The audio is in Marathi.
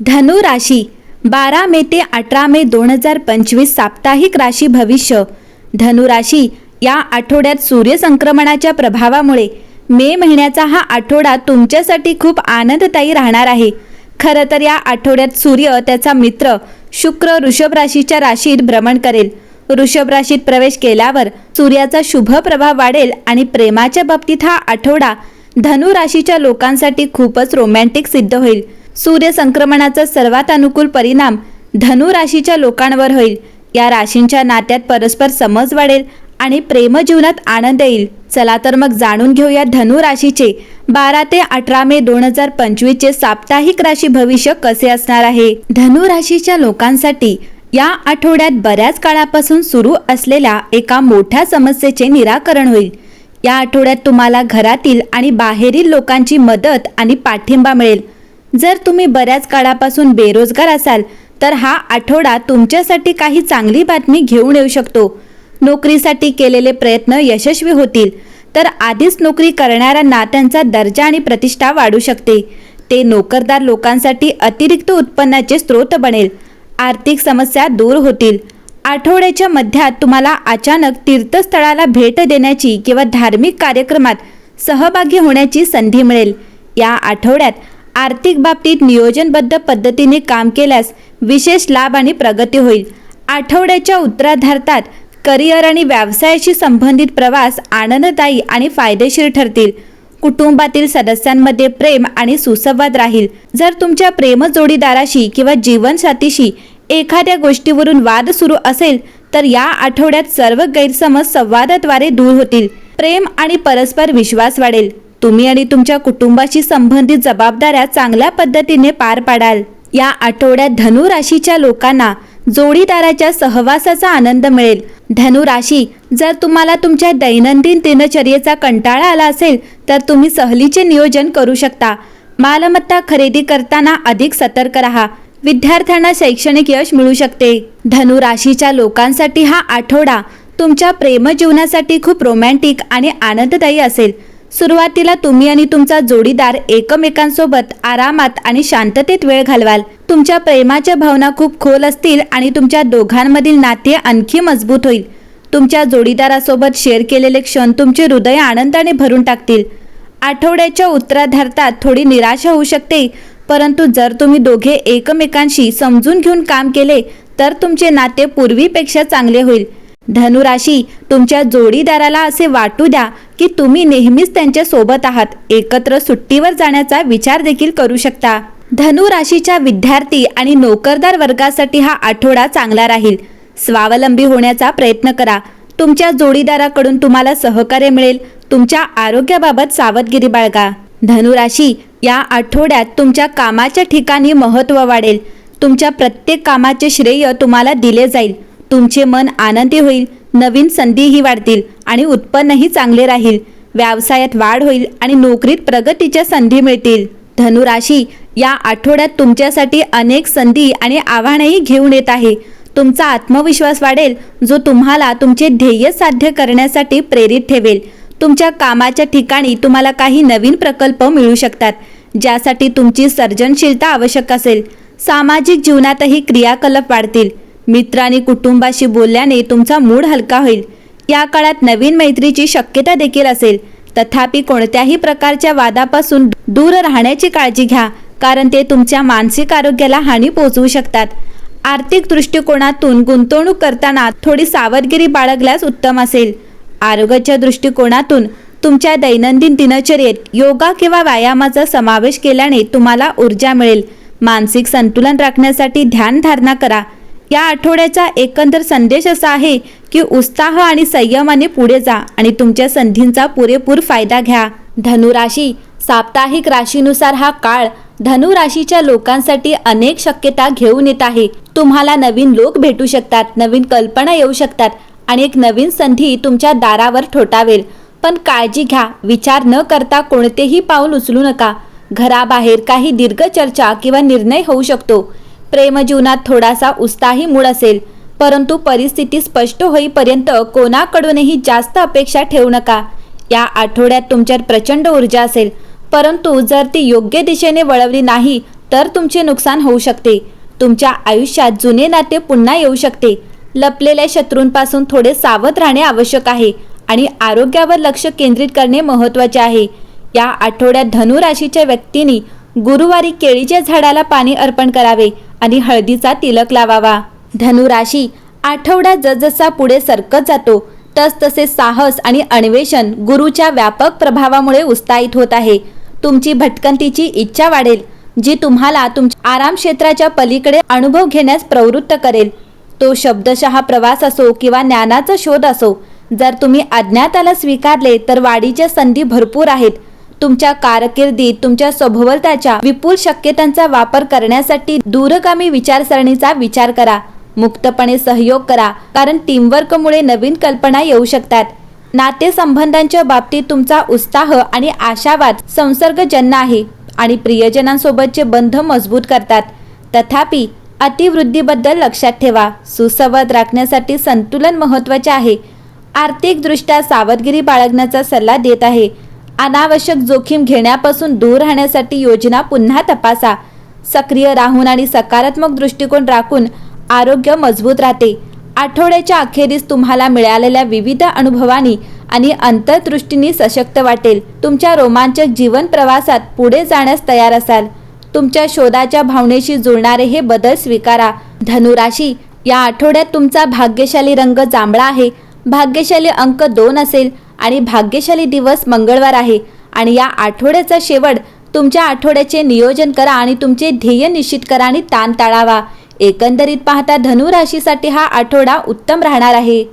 धनु राशी बारा मे ते अठरा मे दोन हजार पंचवीस साप्ताहिक राशी भविष्य. धनु राशी या आठवड्यात सूर्यसंक्रमणाच्या प्रभावामुळे मे महिन्याचा हा आठवडा तुमच्यासाठी खूप आनंददायी राहणार आहे. खरं तर या आठवड्यात सूर्य त्याचा मित्र शुक्र ऋषभ राशीच्या राशीत भ्रमण करेल. वृषभ राशीत प्रवेश केल्यावर सूर्याचा शुभ प्रभाव वाढेल आणि प्रेमाच्या बाबतीत हा आठवडा धनु राशीच्या लोकांसाठी खूपच रोमॅन्टिक सिद्ध होईल. सूर्य संक्रमणाचा सर्वात अनुकूल परिणाम धनु राशीच्या लोकांवर होईल. या राशींच्या नात्यात परस्पर समज वाढेल आणि प्रेमजीवनात आनंद येईल. चला तर मग जाणून घेऊया धनु राशीचे बारा ते अठरा मे दोन हजार पंचवीसचे साप्ताहिक राशी भविष्य कसे असणार आहे? धनु राशीच्या लोकांसाठी या आठवड्यात बऱ्याच काळापासून सुरू असलेल्या एका मोठ्या समस्येचे निराकरण होईल. या आठवड्यात तुम्हाला घरातील आणि बाहेरील लोकांची मदत आणि पाठिंबा मिळेल. जर तुम्ही बऱ्याच काळापासून बेरोजगार असाल तर हा आठवडा तुमच्यासाठी काही चांगली बातमी घेऊन येऊ शकतो. नोकरीसाठी केलेले प्रयत्न यशस्वी होतील तर आधीच नोकरी करणाऱ्यांना त्यांचा दर्जा आणि प्रतिष्ठा वाढू शकते. ते नोकरदार लोकांसाठी अतिरिक्त उत्पन्नाचे स्रोत बनेल. आर्थिक समस्या दूर होतील. आठवड्याच्या मध्यात तुम्हाला अचानक तीर्थस्थळाला भेट देण्याची किंवा धार्मिक कार्यक्रमात सहभागी होण्याची संधी मिळेल. या आठवड्यात आर्थिक बाबतीत नियोजनबद्ध पद्धतीने काम केल्यास विशेष लाभ आणि प्रगती होईल. आठवड्याच्या उत्तराधार्तात करिअर आणि व्यवसायाशी संबंधित प्रवास आनंददायी आणि फायदेशीर ठरतील. कुटुंबातील सदस्यांमध्ये प्रेम आणि सुसंवाद राहील. जर तुमच्या प्रेम जोडीदाराशी किंवा जीवनसाथीशी एखाद्या गोष्टीवरून वाद सुरू असेल तर या आठवड्यात सर्व गैरसमज संवादाद्वारे दूर होतील. प्रेम आणि परस्पर विश्वास वाढेल. तुम्ही आणि तुमच्या कुटुंबाशी संबंधित जबाबदाऱ्या चांगल्या पद्धतीने पार पाडाल. या आठवड्यात धनु राशीच्या लोकांना जोडीदाराच्या सहवासाचा आनंद मिळेल. धनु राशी जर तुम्हाला तुमच्या दैनंदिन दिनचर्येचा कंटाळा आला असेल तर तुम्ही सहलीचे नियोजन करू शकता. मालमत्ता खरेदी करताना अधिक सतर्क राहा. विद्यार्थ्यांना शैक्षणिक यश मिळू शकते. धनु राशीच्या लोकांसाठी हा आठवडा तुमच्या प्रेमजीवनासाठी खूप रोमॅन्टिक आणि आनंददायी असेल. सुरुवातीला तुम्ही आणि तुमचा जोडीदार एकमेकांसोबत आरामात आणि शांततेत वेळ घालवाल. तुमच्या प्रेमाच्या भावना खूप खोल असतील आणि तुमच्या दोघांमधील नाते आणखी मजबूत होईल. तुमच्या जोडीदारासोबत शेअर केलेले क्षण तुमचे हृदय आनंदाने भरून टाकतील. आठवड्याच्या उत्तराधार्तात थोडी निराशा होऊ शकते परंतु जर तुम्ही दोघे एकमेकांशी समजून घेऊन काम केले तर तुमचे नाते पूर्वीपेक्षा चांगले होईल. धनुराशी तुमच्या जोडीदाराला असे वाटू द्या की तुम्ही नेहमीच त्यांच्यासोबत आहात. एकत्र सुट्टीवर जाण्याचा विचार देखील करू शकता. धनु राशीच्या विद्यार्थी आणि नोकरदार वर्गासाठी हा आठवडा चांगला राहील. स्वावलंबी होण्याचा प्रयत्न करा. तुमच्या जोडीदाराकडून तुम्हाला सहकार्य मिळेल. तुमच्या आरोग्याबाबत सावधगिरी बाळगा. धनुराशी या आठवड्यात तुमच्या कामाच्या ठिकाणी महत्त्व वाढेल. तुमच्या प्रत्येक कामाचे श्रेय तुम्हाला दिले जाईल. तुमचे मन आनंदी होईल नवीन संधीही वाढतील आणि उत्पन्नही चांगले राहील. व्यवसायात वाढ होईल आणि नोकरीत प्रगतीच्या संधी मिळतील. धनुराशी या आठवड्यात तुमच्यासाठी अनेक संधी आणि आव्हानही घेऊन येत आहे. तुमचा आत्मविश्वास वाढेल जो तुम्हाला तुमचे ध्येय साध्य करण्यासाठी प्रेरित ठेवेल. तुमच्या कामाच्या ठिकाणी तुम्हाला काही नवीन प्रकल्प मिळू शकतात ज्यासाठी तुमची सर्जनशीलता आवश्यक असेल. सामाजिक जीवनातही क्रियाकलाप वाढतील. मित्र आणि कुटुंबाशी बोलल्याने तुमचा मूड हलका होईल. या काळात नवीन मैत्रीची शक्यता देखील असेल. तथापि कोणत्याही प्रकारच्या वादापासून दूर राहण्याची काळजी घ्या कारण ते तुमच्या मानसिक आरोग्याला हानी पोहोचवू शकतात. आर्थिक दृष्टिकोनातून गुंतवणूक करताना थोडी सावधगिरी बाळगल्यास उत्तम असेल. आरोग्याच्या दृष्टिकोनातून तुमच्या दैनंदिन दिनचर्येत योगा किंवा व्यायामाचा समावेश केल्याने तुम्हाला ऊर्जा मिळेल. मानसिक संतुलन राखण्यासाठी ध्यानधारणा करा. या आठवड्याचा एकंदर संदेश असा आहे की उत्साह आणि संयमाने पुढे जा आणि तुमच्या संधींचा पुरेपूर फायदा घ्या. धनुराशी साप्ताहिक राशीनुसार हा काळ धनु राशीच्या लोकांसाठी अनेक शक्यता घेऊन येत आहे. तुम्हाला नवीन लोक भेटू शकतात नवीन कल्पना येऊ शकतात आणि एक नवीन संधी तुमच्या दारावर ठोठावेल. पण काळजी घ्या विचार न करता कोणतेही पाऊल उचलू नका. घराबाहेर काही दीर्घ चर्चा किंवा निर्णय होऊ शकतो. प्रेमजीवनात थोडासा उत्साही मूळ असेल परंतु परिस्थिती स्पष्ट होईपर्यंत कोणाकडूनही जास्त अपेक्षा ठेवू नका. या आठवड्यात तुमच्यात प्रचंड ऊर्जा असेल परंतु जर ती योग्य दिशेने वळवली नाही तर तुमचे नुकसान होऊ शकते. तुमच्या आयुष्यात जुने नाते पुन्हा येऊ शकते. लपलेल्या शत्रूंपासून थोडे सावध राहणे आवश्यक आहे आणि आरोग्यावर लक्ष केंद्रित करणे महत्त्वाचे आहे. या आठवड्यात धनुराशीच्या व्यक्तींनी गुरुवारी केळीच्या झाडाला पाणी अर्पण करावे. आणि हळदीचा तिलक लावावा. धनुराशी आठवडा जसजसा पुढे सरकत जातो तसतसे साहस आणि अन्वेषण गुरुच्या व्यापक प्रभावामुळे उत्साहित होत आहे. तुमची भटकंतीची इच्छा वाढेल जी तुम्हाला तुमच्या आराम क्षेत्राच्या पलीकडे अनुभव घेण्यास प्रवृत्त करेल. तो शब्दशः प्रवास असो किंवा ज्ञानाचा शोध असो जर तुम्ही अज्ञाताला स्वीकारले तर वाढीच्या संधी भरपूर आहेत. तुमच्या कारकिर्दीत तुमच्या सभोवताच्या विपुल शक्यतांचा वापर करण्यासाठी दूरगामी विचारसरणीचा विचार करा. मुक्तपणे सहयोग करा कारण टीमवर्कमुळे नवीन कल्पना येऊ शकतात. नातेसंबंधांच्या बाबतीत तुमचा उत्साह आणि आशावाद संसर्गजन्य आहे आणि प्रियजनांसोबतचे बंध मजबूत करतात. तथापि अतिवृद्धीबद्दल लक्षात ठेवा. सुसंवाद राखण्यासाठी संतुलन महत्त्वाचे आहे. आर्थिकदृष्ट्या सावधगिरी बाळगण्याचा सल्ला देत आहे. अनावश्यक जोखीम घेण्यापासून दूर राहण्यासाठी योजना पुन्हा तपासा. सक्रिय राहून आणि सकारात्मक दृष्टिकोन राखून आरोग्य मजबूत राहते. आठवड्याच्या अखेरीस तुम्हाला मिळालेल्या विविध अनुभवांनी आणि अंतर्दृष्टीने सशक्त वाटेल. तुमच्या रोमांचक जीवन प्रवासात पुढे जाण्यास तयार असाल. तुमच्या शोधाच्या भावनेशी जुळणारे हे बदल स्वीकारा. धनुराशी या आठवड्यात तुमचा भाग्यशाली रंग जांभळा आहे. भाग्यशाली अंक दोन असेल. आणि भाग्यशाली दिवस मंगळवार आहे. आणि या आठवड्याचा शेवट तुमच्या आठवड्याचे नियोजन करा आणि तुमचे ध्येय निश्चित करा आणि ताण टाळावा. एकंदरीत पाहता धनु राशीसाठी हा आठवडा उत्तम राहणार आहे.